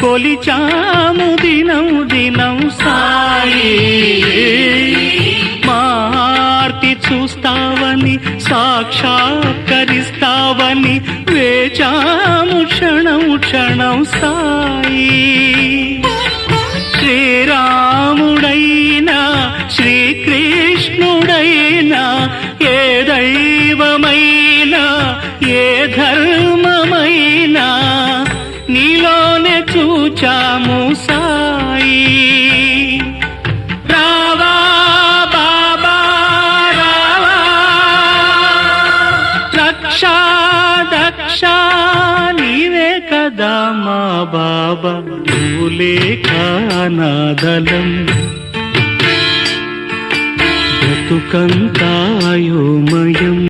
కొలిచాము దినం దినం సాయి. మార్తి చూస్తావని సాక్షాత్కరిస్తావని వేచాము క్షణం క్షణం సాయి. శ్రీరాముడైనా శ్రీకృష్ణుడైనా ఏ దైవమైనా ఏ ధర్మ చూచాము సాయి. రావా బాబా రావా. రక్షా దక్షా నీవే కదా మా బాబా నువ్వులే కానాదలం బతుకంతాయోమయం